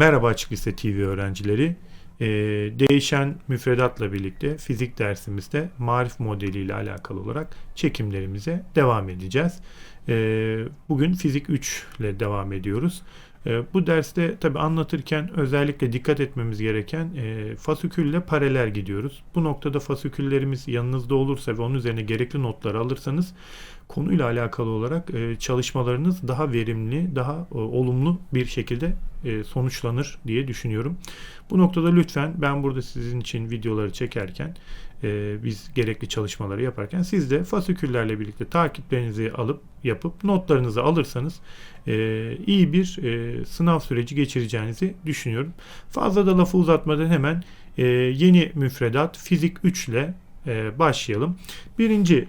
Merhaba Açık Lise TV öğrencileri. Ee, değişen müfredatla birlikte fizik dersimizde marif modeliyle alakalı olarak çekimlerimize devam edeceğiz. Ee, bugün fizik 3 ile devam ediyoruz. Ee, bu derste tabi anlatırken özellikle dikkat etmemiz gereken e, fasikülle paralel gidiyoruz. Bu noktada fasiküllerimiz yanınızda olursa ve onun üzerine gerekli notları alırsanız konuyla alakalı olarak e, çalışmalarınız daha verimli, daha e, olumlu bir şekilde e, sonuçlanır diye düşünüyorum. Bu noktada lütfen ben burada sizin için videoları çekerken e, biz gerekli çalışmaları yaparken siz de fasiküllerle birlikte takiplerinizi alıp yapıp notlarınızı alırsanız e, iyi bir e, sınav süreci geçireceğinizi düşünüyorum. Fazla da lafı uzatmadan hemen e, yeni müfredat fizik 3 ile e, başlayalım. Birinci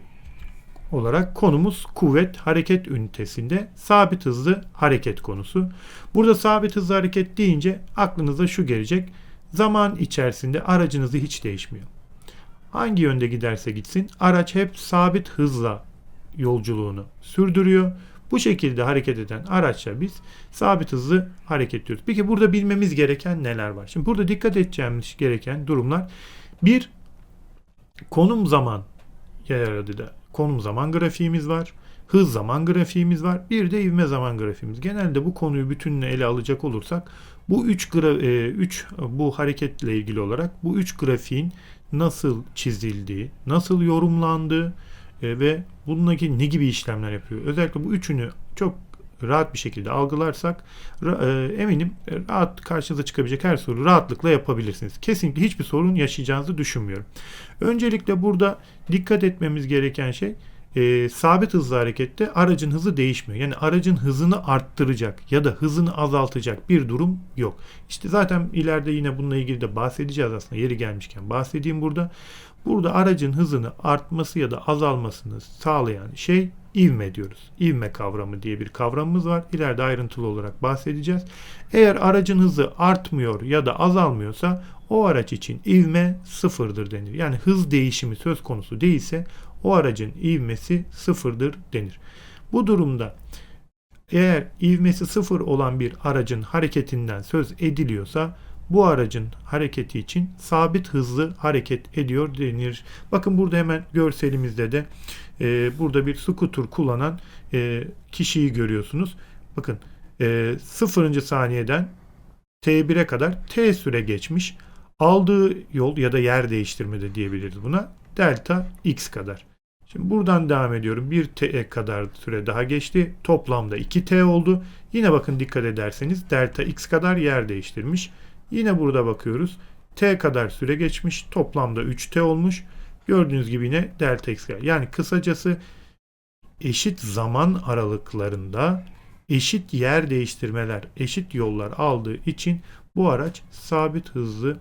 olarak konumuz kuvvet hareket ünitesinde sabit hızlı hareket konusu. Burada sabit hızlı hareket deyince aklınıza şu gelecek. Zaman içerisinde aracınızı hiç değişmiyor. Hangi yönde giderse gitsin araç hep sabit hızla yolculuğunu sürdürüyor. Bu şekilde hareket eden araçla biz sabit hızlı hareket ediyoruz. Peki burada bilmemiz gereken neler var? Şimdi burada dikkat edeceğimiz gereken durumlar bir konum zaman yer adı da konum zaman grafiğimiz var. Hız zaman grafiğimiz var. Bir de ivme zaman grafiğimiz. Genelde bu konuyu bütününe ele alacak olursak bu üç, gra, e, üç bu hareketle ilgili olarak bu üç grafiğin nasıl çizildiği, nasıl yorumlandığı e, ve bununla ne gibi işlemler yapıyor. Özellikle bu üçünü çok rahat bir şekilde algılarsak e, eminim rahat karşınıza çıkabilecek her soru rahatlıkla yapabilirsiniz. Kesinlikle hiçbir sorun yaşayacağınızı düşünmüyorum. Öncelikle burada dikkat etmemiz gereken şey e, sabit hızlı harekette aracın hızı değişmiyor. Yani aracın hızını arttıracak ya da hızını azaltacak bir durum yok. İşte zaten ileride yine bununla ilgili de bahsedeceğiz aslında yeri gelmişken bahsedeyim burada. Burada aracın hızını artması ya da azalmasını sağlayan şey ivme diyoruz. İvme kavramı diye bir kavramımız var. İleride ayrıntılı olarak bahsedeceğiz. Eğer aracın hızı artmıyor ya da azalmıyorsa o araç için ivme sıfırdır denir. Yani hız değişimi söz konusu değilse o aracın ivmesi sıfırdır denir. Bu durumda eğer ivmesi sıfır olan bir aracın hareketinden söz ediliyorsa bu aracın hareketi için sabit hızlı hareket ediyor denir. Bakın burada hemen görselimizde de e, burada bir skuter kullanan e, kişiyi görüyorsunuz. Bakın e, 0. saniyeden T1'e kadar T süre geçmiş. Aldığı yol ya da yer değiştirme de diyebiliriz buna. Delta X kadar. Şimdi buradan devam ediyorum. 1 T kadar süre daha geçti. Toplamda 2 T oldu. Yine bakın dikkat ederseniz delta X kadar yer değiştirmiş. Yine burada bakıyoruz. T kadar süre geçmiş. Toplamda 3T olmuş. Gördüğünüz gibi yine delta x kadar. Yani kısacası eşit zaman aralıklarında eşit yer değiştirmeler, eşit yollar aldığı için bu araç sabit hızlı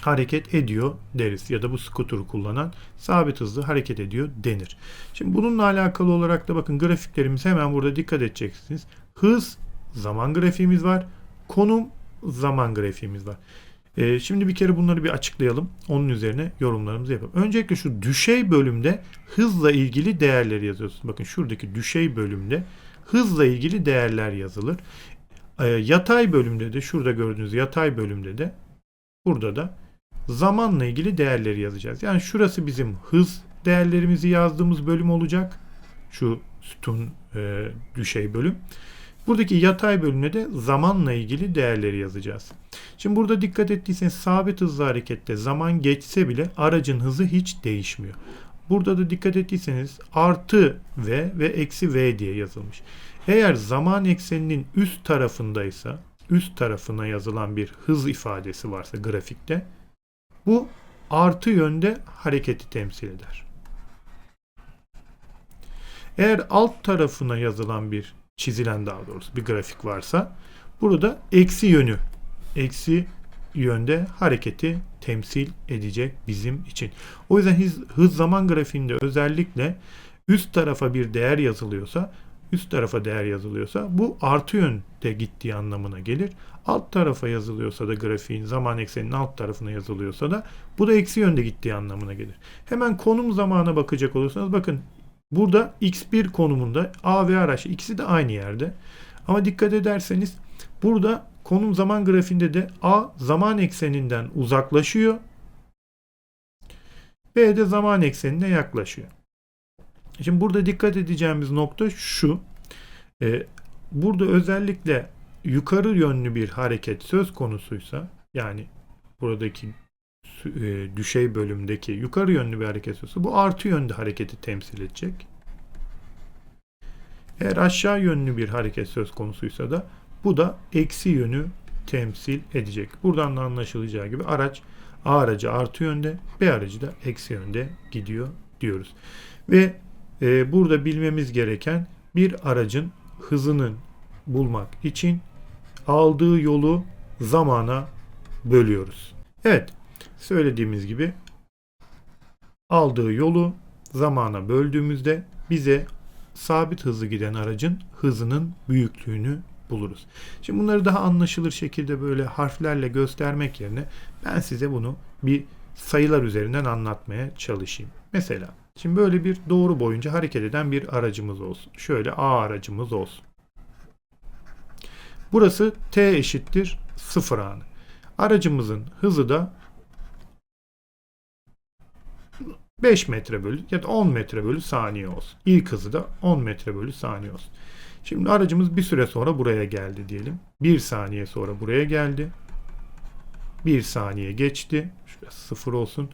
hareket ediyor deriz ya da bu skuturu kullanan sabit hızlı hareket ediyor denir. Şimdi bununla alakalı olarak da bakın grafiklerimiz hemen burada dikkat edeceksiniz. Hız zaman grafiğimiz var. Konum zaman grafiğimiz var. Ee, şimdi bir kere bunları bir açıklayalım. Onun üzerine yorumlarımızı yapalım. Öncelikle şu düşey bölümde hızla ilgili değerleri yazıyorsunuz. Bakın şuradaki düşey bölümde hızla ilgili değerler yazılır. Ee, yatay bölümde de şurada gördüğünüz yatay bölümde de burada da zamanla ilgili değerleri yazacağız. Yani şurası bizim hız değerlerimizi yazdığımız bölüm olacak. Şu sütun e, düşey bölüm. Buradaki yatay bölümde de zamanla ilgili değerleri yazacağız. Şimdi burada dikkat ettiyseniz sabit hızlı harekette zaman geçse bile aracın hızı hiç değişmiyor. Burada da dikkat ettiyseniz artı v ve eksi v diye yazılmış. Eğer zaman ekseninin üst tarafındaysa, üst tarafına yazılan bir hız ifadesi varsa grafikte, bu artı yönde hareketi temsil eder. Eğer alt tarafına yazılan bir çizilen daha doğrusu bir grafik varsa burada eksi yönü eksi yönde hareketi temsil edecek bizim için. O yüzden hız, hız zaman grafiğinde özellikle üst tarafa bir değer yazılıyorsa üst tarafa değer yazılıyorsa bu artı yönde gittiği anlamına gelir. Alt tarafa yazılıyorsa da grafiğin zaman ekseninin alt tarafına yazılıyorsa da bu da eksi yönde gittiği anlamına gelir. Hemen konum zamana bakacak olursanız bakın Burada x1 konumunda A ve araç ikisi de aynı yerde. Ama dikkat ederseniz burada konum zaman grafiğinde de A zaman ekseninden uzaklaşıyor. B de zaman eksenine yaklaşıyor. Şimdi burada dikkat edeceğimiz nokta şu. Ee, burada özellikle yukarı yönlü bir hareket söz konusuysa yani buradaki e, düşey bölümdeki yukarı yönlü bir hareket söz bu artı yönde hareketi temsil edecek. Eğer aşağı yönlü bir hareket söz konusuysa da bu da eksi yönü temsil edecek. Buradan da anlaşılacağı gibi araç A aracı artı yönde, B aracı da eksi yönde gidiyor diyoruz. Ve e, burada bilmemiz gereken bir aracın hızını bulmak için aldığı yolu zamana bölüyoruz. Evet, söylediğimiz gibi aldığı yolu zamana böldüğümüzde bize sabit hızlı giden aracın hızının büyüklüğünü buluruz. Şimdi bunları daha anlaşılır şekilde böyle harflerle göstermek yerine ben size bunu bir sayılar üzerinden anlatmaya çalışayım. Mesela şimdi böyle bir doğru boyunca hareket eden bir aracımız olsun. Şöyle A aracımız olsun. Burası T eşittir 0 anı. Aracımızın hızı da 5 metre bölü ya da 10 metre bölü saniye olsun. İlk hızı da 10 metre bölü saniye olsun. Şimdi aracımız bir süre sonra buraya geldi diyelim. 1 saniye sonra buraya geldi. 1 saniye geçti. Şurası 0 olsun.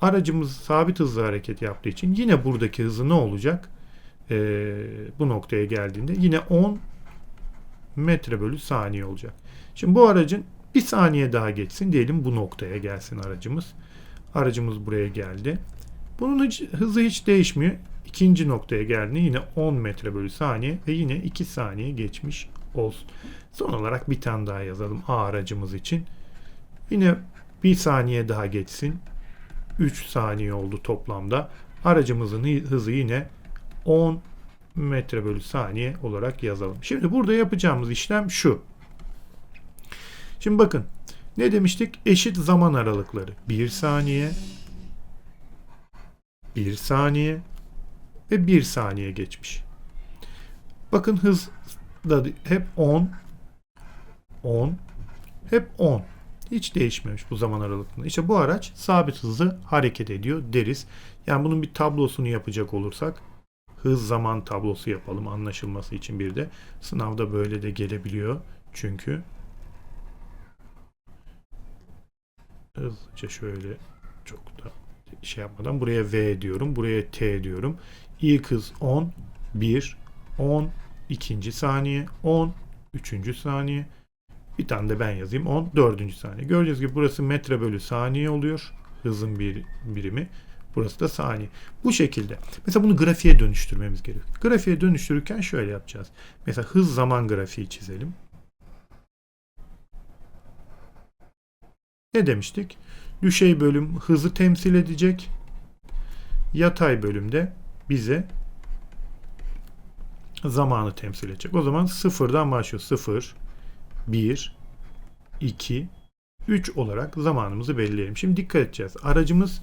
Aracımız sabit hızla hareket yaptığı için yine buradaki hızı ne olacak? Ee, bu noktaya geldiğinde yine 10 metre bölü saniye olacak. Şimdi bu aracın bir saniye daha geçsin diyelim bu noktaya gelsin aracımız. Aracımız buraya geldi. Bunun hızı hiç değişmiyor. İkinci noktaya geldiğinde yine 10 metre bölü saniye ve yine 2 saniye geçmiş olsun. Son olarak bir tane daha yazalım A aracımız için. Yine bir saniye daha geçsin. 3 saniye oldu toplamda. Aracımızın hızı yine 10 metre bölü saniye olarak yazalım. Şimdi burada yapacağımız işlem şu. Şimdi bakın ne demiştik? Eşit zaman aralıkları. 1 saniye, 1 saniye ve 1 saniye geçmiş. Bakın hız da hep 10, 10, hep 10. Hiç değişmemiş bu zaman aralığında. İşte bu araç sabit hızlı hareket ediyor deriz. Yani bunun bir tablosunu yapacak olursak hız zaman tablosu yapalım anlaşılması için bir de. Sınavda böyle de gelebiliyor. Çünkü hızlıca şöyle çok da şey yapmadan buraya V diyorum. Buraya T diyorum. İlk hız 10, 1, 10, ikinci saniye, 10, üçüncü saniye. Bir tane de ben yazayım 10, dördüncü saniye. Gördüğünüz gibi burası metre bölü saniye oluyor. Hızın bir birimi. Burası da saniye. Bu şekilde. Mesela bunu grafiğe dönüştürmemiz gerekiyor. Grafiğe dönüştürürken şöyle yapacağız. Mesela hız zaman grafiği çizelim. Ne demiştik? Düşey bölüm hızı temsil edecek. Yatay bölümde bize zamanı temsil edecek. O zaman sıfırdan başlıyor. Sıfır, bir, iki, üç olarak zamanımızı belirleyelim. Şimdi dikkat edeceğiz. Aracımız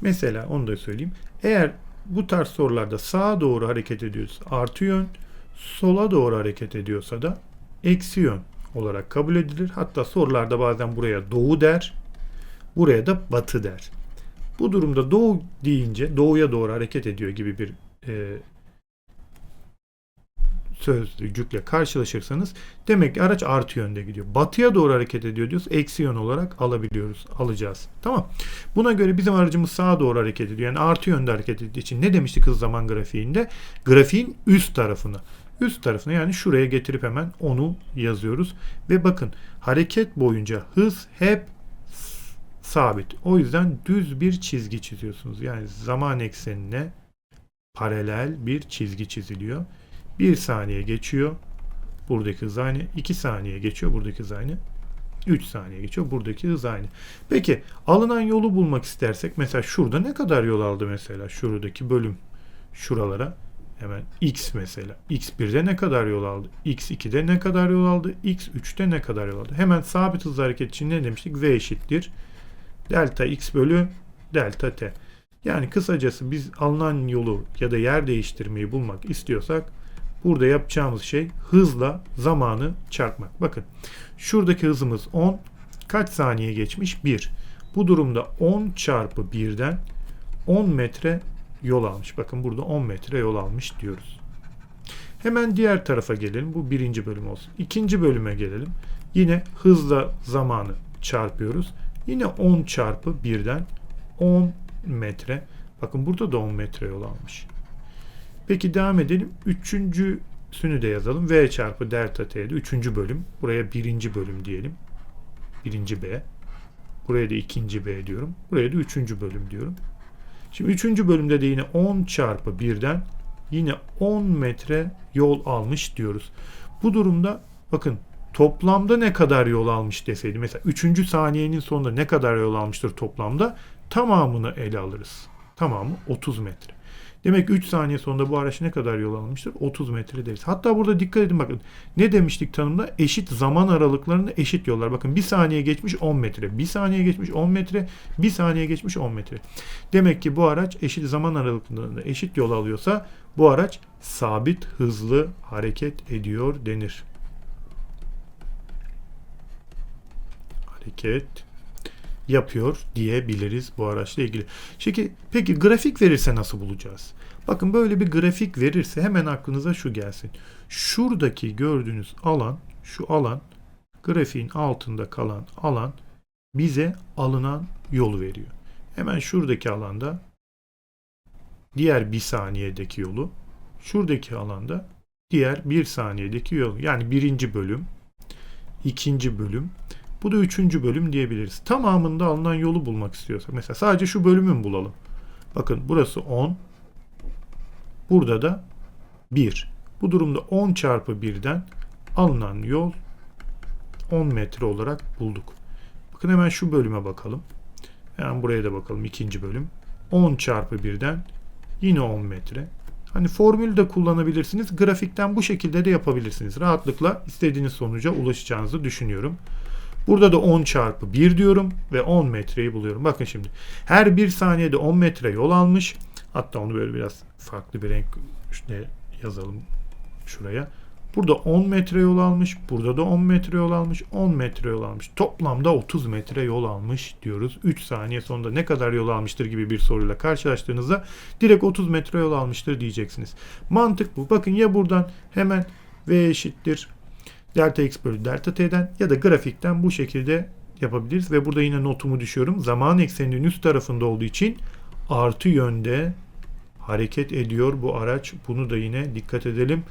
mesela onu da söyleyeyim. Eğer bu tarz sorularda sağa doğru hareket ediyorsa artı yön, sola doğru hareket ediyorsa da eksi yön olarak kabul edilir. Hatta sorularda bazen buraya doğu der, buraya da batı der. Bu durumda doğu deyince doğuya doğru hareket ediyor gibi bir e, sözcükle karşılaşırsanız demek ki araç artı yönde gidiyor. Batıya doğru hareket ediyor diyoruz. Eksi yön olarak alabiliyoruz. Alacağız. Tamam. Buna göre bizim aracımız sağa doğru hareket ediyor. Yani artı yönde hareket ettiği için ne demiştik hız zaman grafiğinde? Grafiğin üst tarafına. Üst tarafına yani şuraya getirip hemen onu yazıyoruz. Ve bakın hareket boyunca hız hep sabit. O yüzden düz bir çizgi çiziyorsunuz. Yani zaman eksenine paralel bir çizgi çiziliyor. 1 saniye geçiyor. Buradaki hız aynı. 2 saniye geçiyor. Buradaki hız aynı. 3 saniye geçiyor. Buradaki hız aynı. Peki alınan yolu bulmak istersek mesela şurada ne kadar yol aldı mesela şuradaki bölüm şuralara hemen x mesela. x1'de ne kadar yol aldı? x2'de ne kadar yol aldı? x3'te ne kadar yol aldı? Hemen sabit hızlı hareket için ne demiştik? v eşittir delta x bölü delta t. Yani kısacası biz alınan yolu ya da yer değiştirmeyi bulmak istiyorsak burada yapacağımız şey hızla zamanı çarpmak. Bakın şuradaki hızımız 10. Kaç saniye geçmiş? 1. Bu durumda 10 çarpı 1'den 10 metre yol almış. Bakın burada 10 metre yol almış diyoruz. Hemen diğer tarafa gelelim. Bu birinci bölüm olsun. İkinci bölüme gelelim. Yine hızla zamanı çarpıyoruz. Yine 10 çarpı 1'den 10 metre. Bakın burada da 10 metre yol almış. Peki devam edelim. Üçüncüsünü de yazalım. V çarpı delta t'de üçüncü bölüm. Buraya birinci bölüm diyelim. Birinci B. Buraya da ikinci B diyorum. Buraya da üçüncü bölüm diyorum. Şimdi üçüncü bölümde de yine 10 çarpı 1'den yine 10 metre yol almış diyoruz. Bu durumda bakın toplamda ne kadar yol almış deseydi mesela 3. saniyenin sonunda ne kadar yol almıştır toplamda tamamını ele alırız. Tamamı 30 metre. Demek ki 3 saniye sonunda bu araç ne kadar yol almıştır? 30 metre deriz. Hatta burada dikkat edin bakın. Ne demiştik tanımda? Eşit zaman aralıklarında eşit yollar. Bakın 1 saniye geçmiş 10 metre. 1 saniye geçmiş 10 metre. 1 saniye geçmiş 10 metre. Demek ki bu araç eşit zaman aralıklarında eşit yol alıyorsa bu araç sabit hızlı hareket ediyor denir. Hareket yapıyor diyebiliriz bu araçla ilgili. Peki, peki grafik verirse nasıl bulacağız? Bakın böyle bir grafik verirse hemen aklınıza şu gelsin. Şuradaki gördüğünüz alan, şu alan grafiğin altında kalan alan bize alınan yolu veriyor. Hemen şuradaki alanda diğer bir saniyedeki yolu, şuradaki alanda diğer bir saniyedeki yol. Yani birinci bölüm, ikinci bölüm, bu da üçüncü bölüm diyebiliriz. Tamamında alınan yolu bulmak istiyorsak. Mesela sadece şu bölümün bulalım. Bakın burası 10. Burada da 1. Bu durumda 10 çarpı 1'den alınan yol 10 metre olarak bulduk. Bakın hemen şu bölüme bakalım. Hemen buraya da bakalım ikinci bölüm. 10 çarpı 1'den yine 10 metre. Hani formülü de kullanabilirsiniz. Grafikten bu şekilde de yapabilirsiniz. Rahatlıkla istediğiniz sonuca ulaşacağınızı düşünüyorum. Burada da 10 çarpı 1 diyorum ve 10 metreyi buluyorum. Bakın şimdi her bir saniyede 10 metre yol almış. Hatta onu böyle biraz farklı bir renk işte yazalım şuraya. Burada 10 metre yol almış. Burada da 10 metre yol almış. 10 metre yol almış. Toplamda 30 metre yol almış diyoruz. 3 saniye sonunda ne kadar yol almıştır gibi bir soruyla karşılaştığınızda direkt 30 metre yol almıştır diyeceksiniz. Mantık bu. Bakın ya buradan hemen V eşittir delta x bölü delta t'den ya da grafikten bu şekilde yapabiliriz. Ve burada yine notumu düşüyorum. Zaman ekseninin üst tarafında olduğu için artı yönde hareket ediyor bu araç. Bunu da yine dikkat edelim.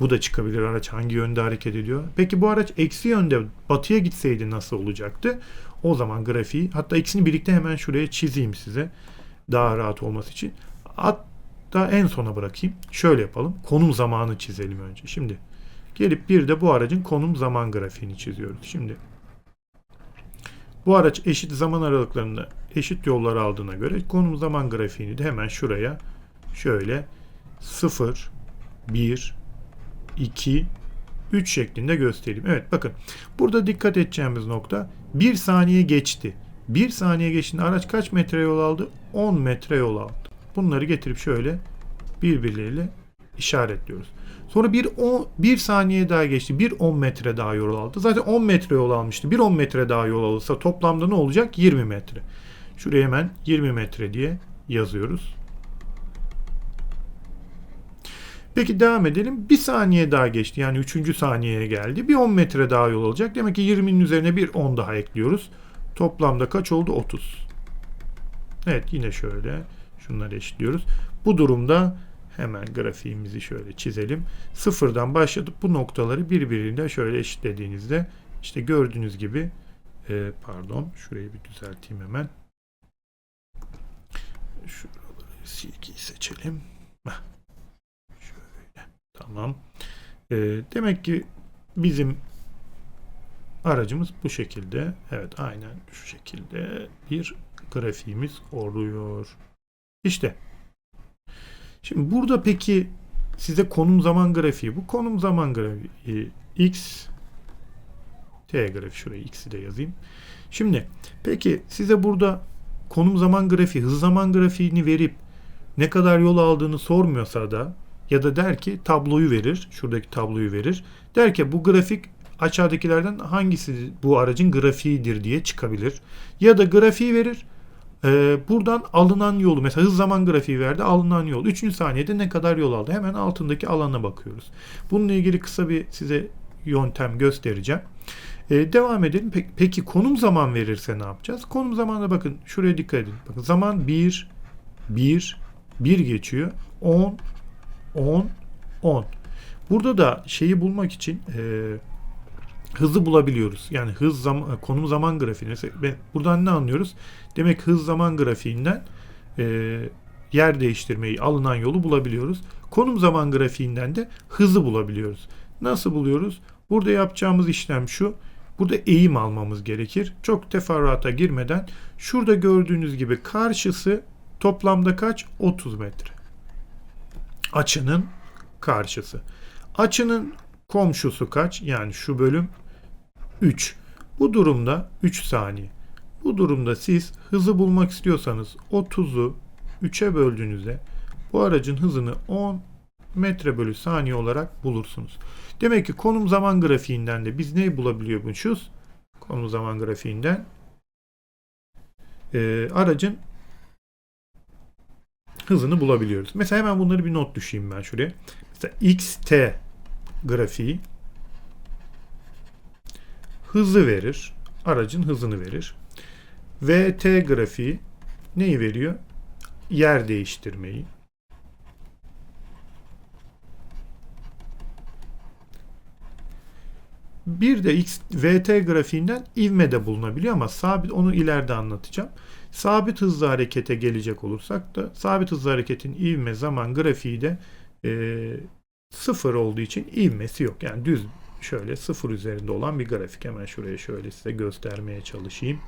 Bu da çıkabilir araç hangi yönde hareket ediyor. Peki bu araç eksi yönde batıya gitseydi nasıl olacaktı? O zaman grafiği hatta ikisini birlikte hemen şuraya çizeyim size. Daha rahat olması için. Hatta en sona bırakayım. Şöyle yapalım. Konum zamanı çizelim önce. Şimdi Gelip bir de bu aracın konum zaman grafiğini çiziyoruz. Şimdi bu araç eşit zaman aralıklarında eşit yollar aldığına göre konum zaman grafiğini de hemen şuraya şöyle 0, 1, 2, 3 şeklinde göstereyim. Evet bakın burada dikkat edeceğimiz nokta 1 saniye geçti. 1 saniye geçtiğinde araç kaç metre yol aldı? 10 metre yol aldı. Bunları getirip şöyle birbirleriyle işaretliyoruz. Sonra bir 10 bir saniye daha geçti. Bir 10 metre daha yol aldı. Zaten 10 metre yol almıştı. Bir 10 metre daha yol alırsa toplamda ne olacak? 20 metre. Şuraya hemen 20 metre diye yazıyoruz. Peki devam edelim. Bir saniye daha geçti. Yani 3. saniyeye geldi. Bir 10 metre daha yol alacak. Demek ki 20'nin üzerine bir 10 daha ekliyoruz. Toplamda kaç oldu? 30. Evet yine şöyle şunları eşitliyoruz. Bu durumda Hemen grafiğimizi şöyle çizelim. Sıfırdan başladık bu noktaları birbirine şöyle eşitlediğinizde işte gördüğünüz gibi e, pardon şurayı bir düzelteyim hemen. Şuraları silgiyi seçelim. Şöyle tamam. E, demek ki bizim aracımız bu şekilde. Evet aynen şu şekilde bir grafiğimiz oluyor. İşte Şimdi burada peki size konum zaman grafiği bu konum zaman grafiği x t grafiği şuraya x'i de yazayım. Şimdi peki size burada konum zaman grafiği hız zaman grafiğini verip ne kadar yol aldığını sormuyorsa da Ya da der ki tabloyu verir. Şuradaki tabloyu verir. Der ki bu grafik aşağıdakilerden hangisi bu aracın grafiğidir diye çıkabilir. Ya da grafiği verir. Ee, buradan alınan yolu mesela hız zaman grafiği verdi alınan yol 3. saniyede ne kadar yol aldı hemen altındaki alana bakıyoruz. Bununla ilgili kısa bir size yöntem göstereceğim. Ee, devam edelim. Peki, peki konum zaman verirse ne yapacağız? Konum zamanına bakın şuraya dikkat edin. Bakın zaman 1 1 1 geçiyor. 10 10 10. Burada da şeyi bulmak için e, hızı bulabiliyoruz. Yani hız zaman konum zaman grafiği. Mesela ben buradan ne anlıyoruz? Demek hız zaman grafiğinden e, yer değiştirmeyi alınan yolu bulabiliyoruz. Konum zaman grafiğinden de hızı bulabiliyoruz. Nasıl buluyoruz? Burada yapacağımız işlem şu. Burada eğim almamız gerekir. Çok teferruata girmeden şurada gördüğünüz gibi karşısı toplamda kaç? 30 metre. Açının karşısı. Açının komşusu kaç? Yani şu bölüm 3. Bu durumda 3 saniye. Bu durumda siz hızı bulmak istiyorsanız 30'u 3'e böldüğünüzde bu aracın hızını 10 metre bölü saniye olarak bulursunuz. Demek ki konum zaman grafiğinden de biz neyi bulabiliyormuşuz? Konum zaman grafiğinden e, aracın hızını bulabiliyoruz. Mesela hemen bunları bir not düşeyim ben şuraya. Mesela xt grafiği hızı verir. Aracın hızını verir. VT grafiği neyi veriyor? Yer değiştirmeyi. Bir de X, VT grafiğinden ivme de bulunabiliyor ama sabit onu ileride anlatacağım. Sabit hızlı harekete gelecek olursak da sabit hızlı hareketin ivme zaman grafiği de e, sıfır olduğu için ivmesi yok. Yani düz şöyle sıfır üzerinde olan bir grafik. Hemen şuraya şöyle size göstermeye çalışayım.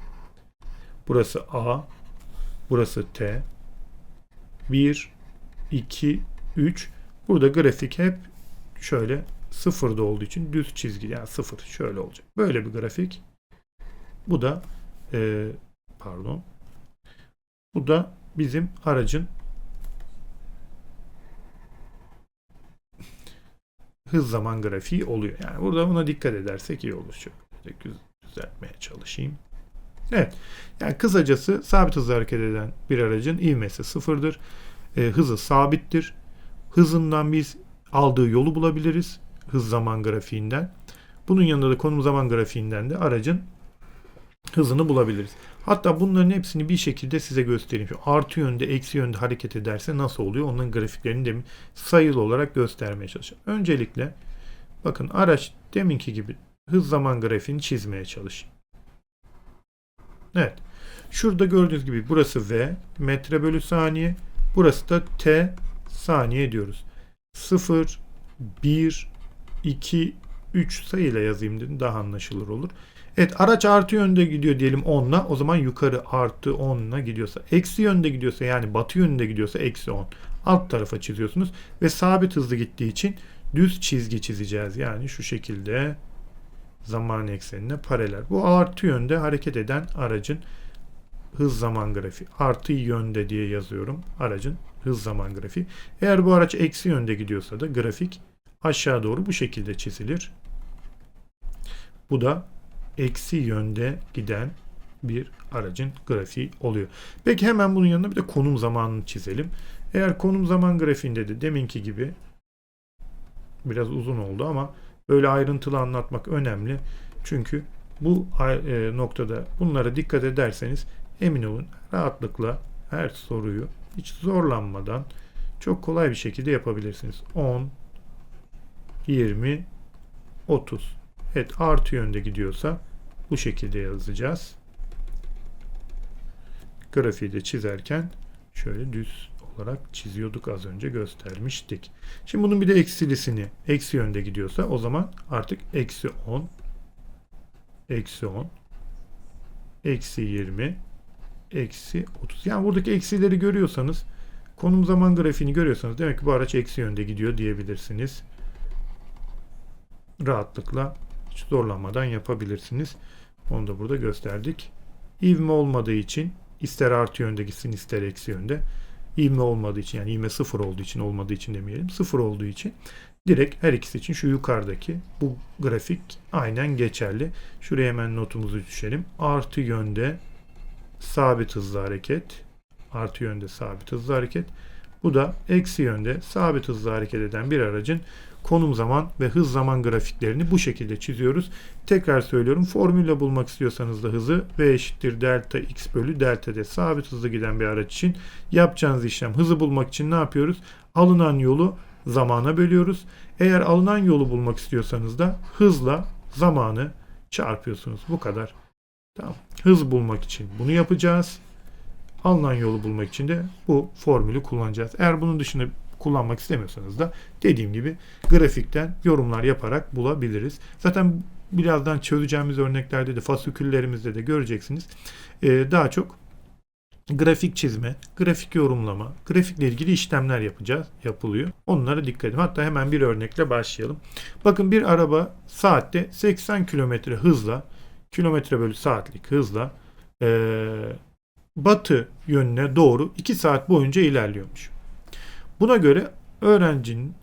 Burası A, burası T. 1, 2, 3. Burada grafik hep şöyle sıfırda olduğu için düz çizgi yani sıfır şöyle olacak. Böyle bir grafik. Bu da e, pardon. Bu da bizim aracın hız zaman grafiği oluyor. Yani burada buna dikkat edersek iyi olur. Şöyle düzeltmeye çalışayım. Evet. Yani kısacası sabit hızla hareket eden bir aracın ivmesi sıfırdır. E, hızı sabittir. Hızından biz aldığı yolu bulabiliriz. Hız zaman grafiğinden. Bunun yanında da konum zaman grafiğinden de aracın hızını bulabiliriz. Hatta bunların hepsini bir şekilde size göstereyim. Şu artı yönde, eksi yönde hareket ederse nasıl oluyor? Onların grafiklerini de sayılı olarak göstermeye çalışacağım. Öncelikle bakın araç deminki gibi hız zaman grafiğini çizmeye çalışayım. Evet. Şurada gördüğünüz gibi burası V metre bölü saniye. Burası da T saniye diyoruz. 0, 1, 2, 3 sayıyla yazayım dedim. Daha anlaşılır olur. Evet araç artı yönde gidiyor diyelim 10'la. O zaman yukarı artı 10'la gidiyorsa. Eksi yönde gidiyorsa yani batı yönünde gidiyorsa eksi 10. Alt tarafa çiziyorsunuz. Ve sabit hızlı gittiği için düz çizgi çizeceğiz. Yani şu şekilde zaman eksenine paralel. Bu artı yönde hareket eden aracın hız zaman grafiği. Artı yönde diye yazıyorum. Aracın hız zaman grafiği. Eğer bu araç eksi yönde gidiyorsa da grafik aşağı doğru bu şekilde çizilir. Bu da eksi yönde giden bir aracın grafiği oluyor. Peki hemen bunun yanına bir de konum zamanını çizelim. Eğer konum zaman grafiğinde de deminki gibi biraz uzun oldu ama böyle ayrıntılı anlatmak önemli. Çünkü bu e, noktada bunlara dikkat ederseniz emin olun rahatlıkla her soruyu hiç zorlanmadan çok kolay bir şekilde yapabilirsiniz. 10, 20, 30. Evet artı yönde gidiyorsa bu şekilde yazacağız. Grafiği de çizerken şöyle düz olarak çiziyorduk az önce göstermiştik. Şimdi bunun bir de eksilisini eksi yönde gidiyorsa o zaman artık eksi 10 eksi 10 eksi 20 eksi 30. Yani buradaki eksileri görüyorsanız konum zaman grafiğini görüyorsanız demek ki bu araç eksi yönde gidiyor diyebilirsiniz. Rahatlıkla hiç zorlanmadan yapabilirsiniz. Onu da burada gösterdik. İvme olmadığı için ister artı yönde gitsin ister eksi yönde ivme olmadığı için yani ivme sıfır olduğu için olmadığı için demeyelim. Sıfır olduğu için direkt her ikisi için şu yukarıdaki bu grafik aynen geçerli. Şuraya hemen notumuzu düşelim. Artı yönde sabit hızlı hareket. Artı yönde sabit hızlı hareket. Bu da eksi yönde sabit hızlı hareket eden bir aracın konum zaman ve hız zaman grafiklerini bu şekilde çiziyoruz. Tekrar söylüyorum formülle bulmak istiyorsanız da hızı V eşittir delta x bölü delta d sabit hızlı giden bir araç için yapacağınız işlem hızı bulmak için ne yapıyoruz? Alınan yolu zamana bölüyoruz. Eğer alınan yolu bulmak istiyorsanız da hızla zamanı çarpıyorsunuz. Bu kadar. Tamam. Hız bulmak için bunu yapacağız. Alınan yolu bulmak için de bu formülü kullanacağız. Eğer bunun dışında kullanmak istemiyorsanız da dediğim gibi grafikten yorumlar yaparak bulabiliriz. Zaten birazdan çözeceğimiz örneklerde de fasiküllerimizde de göreceksiniz. Ee, daha çok grafik çizme, grafik yorumlama, grafikle ilgili işlemler yapacağız, yapılıyor. Onlara dikkat edin. Hatta hemen bir örnekle başlayalım. Bakın bir araba saatte 80 kilometre hızla, kilometre bölü saatlik hızla ee, batı yönüne doğru 2 saat boyunca ilerliyormuş. Buna göre öğrencinin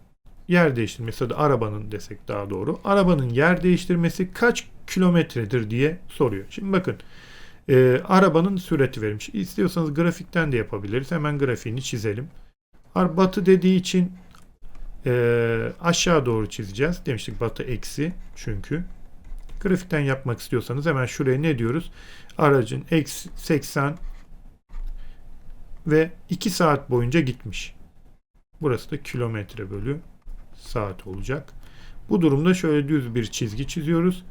yer değiştirmesi ya da arabanın desek daha doğru. Arabanın yer değiştirmesi kaç kilometredir diye soruyor. Şimdi bakın e, arabanın süreti verilmiş. İstiyorsanız grafikten de yapabiliriz. Hemen grafiğini çizelim. Batı dediği için e, aşağı doğru çizeceğiz. Demiştik batı eksi çünkü. Grafikten yapmak istiyorsanız hemen şuraya ne diyoruz? Aracın eksi 80 ve 2 saat boyunca gitmiş. Burası da kilometre bölü saat olacak. Bu durumda şöyle düz bir çizgi çiziyoruz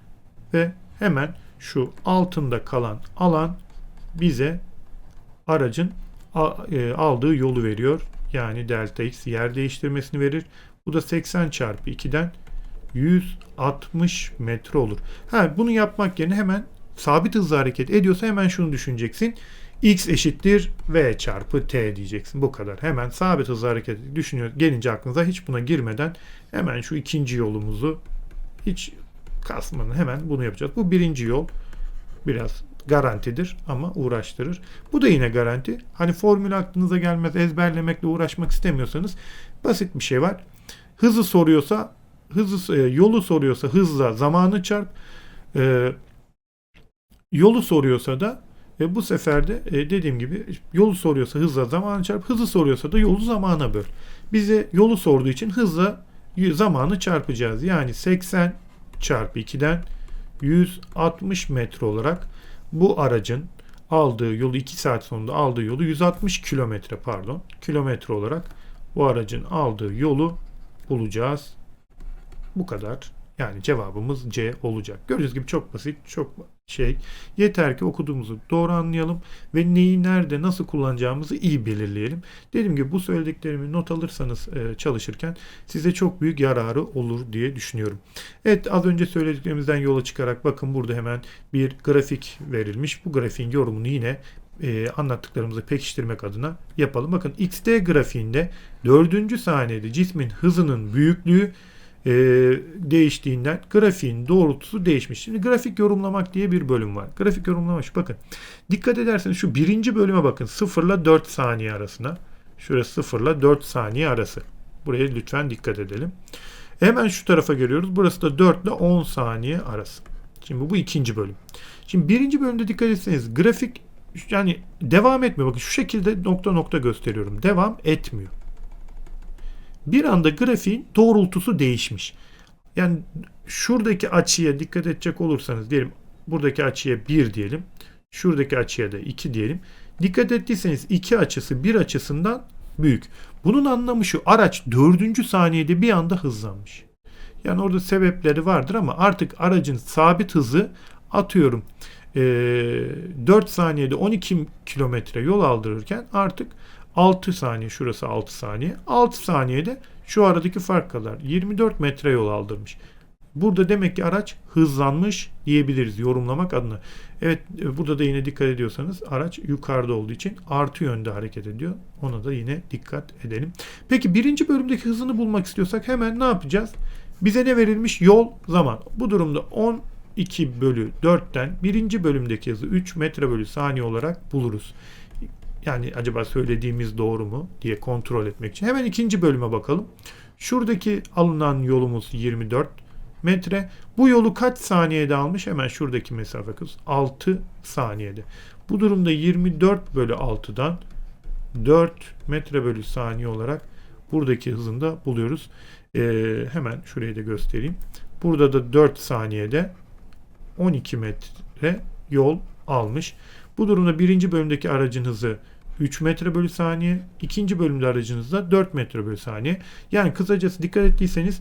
ve hemen şu altında kalan alan bize aracın e, aldığı yolu veriyor. Yani delta x yer değiştirmesini verir. Bu da 80 çarpı 2'den 160 metre olur. Ha, bunu yapmak yerine hemen sabit hızla hareket ediyorsa hemen şunu düşüneceksin x eşittir v çarpı t diyeceksin. Bu kadar. Hemen sabit hızlı hareket düşünüyor. Gelince aklınıza hiç buna girmeden hemen şu ikinci yolumuzu hiç kasmadan hemen bunu yapacağız. Bu birinci yol biraz garantidir ama uğraştırır. Bu da yine garanti. Hani formül aklınıza gelmez ezberlemekle uğraşmak istemiyorsanız basit bir şey var. Hızı soruyorsa hızı e, yolu soruyorsa hızla zamanı çarp e, yolu soruyorsa da ve bu sefer de e, dediğim gibi yolu soruyorsa hızla zamanı çarp, hızı soruyorsa da yolu zamana böl. Bize yolu sorduğu için hızla zamanı çarpacağız. Yani 80 çarpı 2'den 160 metre olarak bu aracın aldığı yolu 2 saat sonunda aldığı yolu 160 kilometre pardon kilometre olarak bu aracın aldığı yolu bulacağız. Bu kadar. Yani cevabımız C olacak. Gördüğünüz gibi çok basit, çok şey. Yeter ki okuduğumuzu doğru anlayalım ve neyi nerede nasıl kullanacağımızı iyi belirleyelim. Dediğim gibi bu söylediklerimi not alırsanız e, çalışırken size çok büyük yararı olur diye düşünüyorum. Evet az önce söylediklerimizden yola çıkarak bakın burada hemen bir grafik verilmiş. Bu grafiğin yorumunu yine e, anlattıklarımızı pekiştirmek adına yapalım. Bakın XT grafiğinde 4. saniyede cismin hızının büyüklüğü e, değiştiğinden grafiğin doğrultusu değişmiş. Şimdi grafik yorumlamak diye bir bölüm var. Grafik yorumlama şu bakın. Dikkat ederseniz şu birinci bölüme bakın 0 ile 4 saniye arasına. Şurası 0 ile 4 saniye arası. Buraya lütfen dikkat edelim. Hemen şu tarafa geliyoruz. Burası da 4 ile 10 saniye arası. Şimdi bu ikinci bölüm. Şimdi birinci bölümde dikkat etseniz grafik yani devam etmiyor. Bakın şu şekilde nokta nokta gösteriyorum. Devam etmiyor bir anda grafiğin doğrultusu değişmiş. Yani şuradaki açıya dikkat edecek olursanız diyelim buradaki açıya 1 diyelim. Şuradaki açıya da 2 diyelim. Dikkat ettiyseniz iki açısı bir açısından büyük. Bunun anlamı şu araç 4. saniyede bir anda hızlanmış. Yani orada sebepleri vardır ama artık aracın sabit hızı atıyorum 4 saniyede 12 kilometre yol aldırırken artık 6 saniye şurası 6 saniye. 6 saniyede şu aradaki fark kadar 24 metre yol aldırmış. Burada demek ki araç hızlanmış diyebiliriz yorumlamak adına. Evet e, burada da yine dikkat ediyorsanız araç yukarıda olduğu için artı yönde hareket ediyor. Ona da yine dikkat edelim. Peki birinci bölümdeki hızını bulmak istiyorsak hemen ne yapacağız? Bize ne verilmiş? Yol, zaman. Bu durumda 12 bölü 4'ten birinci bölümdeki hızı 3 metre bölü saniye olarak buluruz. Yani acaba söylediğimiz doğru mu diye kontrol etmek için. Hemen ikinci bölüme bakalım. Şuradaki alınan yolumuz 24 metre. Bu yolu kaç saniyede almış? Hemen şuradaki mesafe kız 6 saniyede. Bu durumda 24 bölü 6'dan 4 metre bölü saniye olarak buradaki hızını da buluyoruz. Ee, hemen şurayı da göstereyim. Burada da 4 saniyede 12 metre yol almış. Bu durumda birinci bölümdeki aracın hızı 3 metre bölü saniye. ikinci bölümde aracın hızı da 4 metre bölü saniye. Yani kısacası dikkat ettiyseniz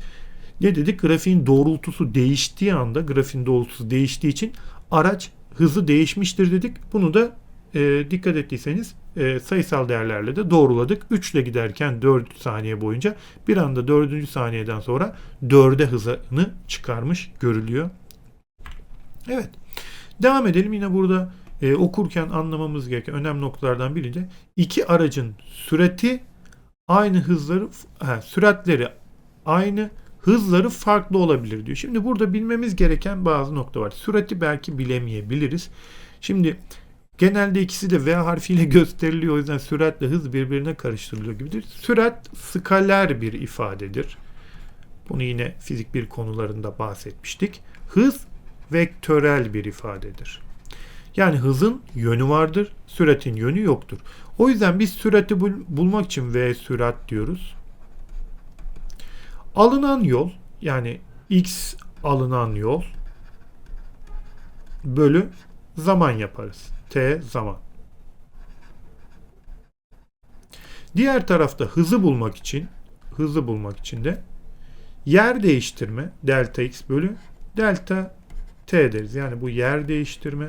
ne dedik? Grafiğin doğrultusu değiştiği anda grafiğin doğrultusu değiştiği için araç hızı değişmiştir dedik. Bunu da e, dikkat ettiyseniz e, sayısal değerlerle de doğruladık. 3 ile giderken 4 saniye boyunca bir anda 4. saniyeden sonra 4'e hızını çıkarmış görülüyor. Evet. Devam edelim. Yine burada e, okurken anlamamız gereken önemli noktalardan biri de iki aracın sürati aynı hızları ha, süratleri aynı hızları farklı olabilir diyor. Şimdi burada bilmemiz gereken bazı nokta var. Sürati belki bilemeyebiliriz. Şimdi genelde ikisi de V harfiyle gösteriliyor. O yüzden süratle hız birbirine karıştırılıyor gibidir. Sürat skaler bir ifadedir. Bunu yine fizik bir konularında bahsetmiştik. Hız vektörel bir ifadedir. Yani hızın yönü vardır, süratin yönü yoktur. O yüzden biz sürati bul- bulmak için V sürat diyoruz. Alınan yol yani x alınan yol bölü zaman yaparız. T zaman. Diğer tarafta hızı bulmak için hızı bulmak için de yer değiştirme delta x bölü delta t deriz. Yani bu yer değiştirme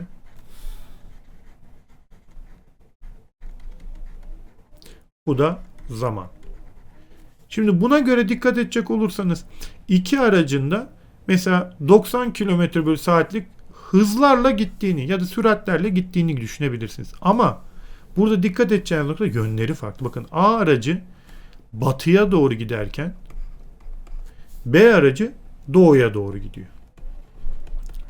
bu da zaman. Şimdi buna göre dikkat edecek olursanız iki aracında mesela 90 km bölü saatlik hızlarla gittiğini ya da süratlerle gittiğini düşünebilirsiniz. Ama burada dikkat edeceğiniz nokta yönleri farklı. Bakın A aracı batıya doğru giderken B aracı doğuya doğru gidiyor.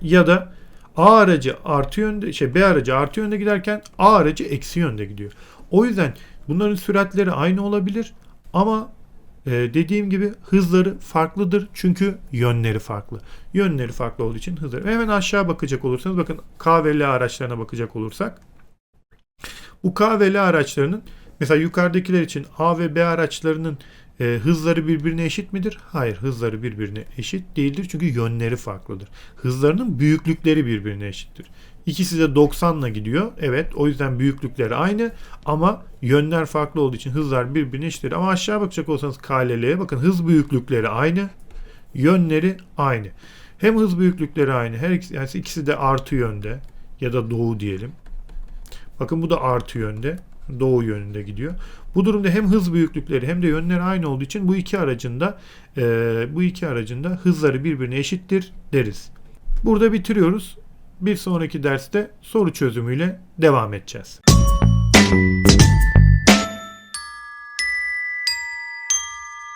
Ya da A aracı artı yönde, şey B aracı artı yönde giderken A aracı eksi yönde gidiyor. O yüzden bunların süratleri aynı olabilir ama e, dediğim gibi hızları farklıdır çünkü yönleri farklı. Yönleri farklı olduğu için hızları. Hemen aşağı bakacak olursanız bakın K ve L araçlarına bakacak olursak bu K ve L araçlarının mesela yukarıdakiler için A ve B araçlarının e, hızları birbirine eşit midir? Hayır, hızları birbirine eşit değildir çünkü yönleri farklıdır. Hızlarının büyüklükleri birbirine eşittir. İkisi de 90 ile gidiyor. Evet, o yüzden büyüklükleri aynı ama yönler farklı olduğu için hızlar birbirine eşittir. Ama aşağı bakacak olsanız KLL'ye bakın hız büyüklükleri aynı, yönleri aynı. Hem hız büyüklükleri aynı, her ikisi, yani ikisi de artı yönde ya da doğu diyelim. Bakın bu da artı yönde doğu yönünde gidiyor. Bu durumda hem hız büyüklükleri hem de yönleri aynı olduğu için bu iki aracın da e, bu iki aracın da hızları birbirine eşittir deriz. Burada bitiriyoruz. Bir sonraki derste soru çözümüyle devam edeceğiz.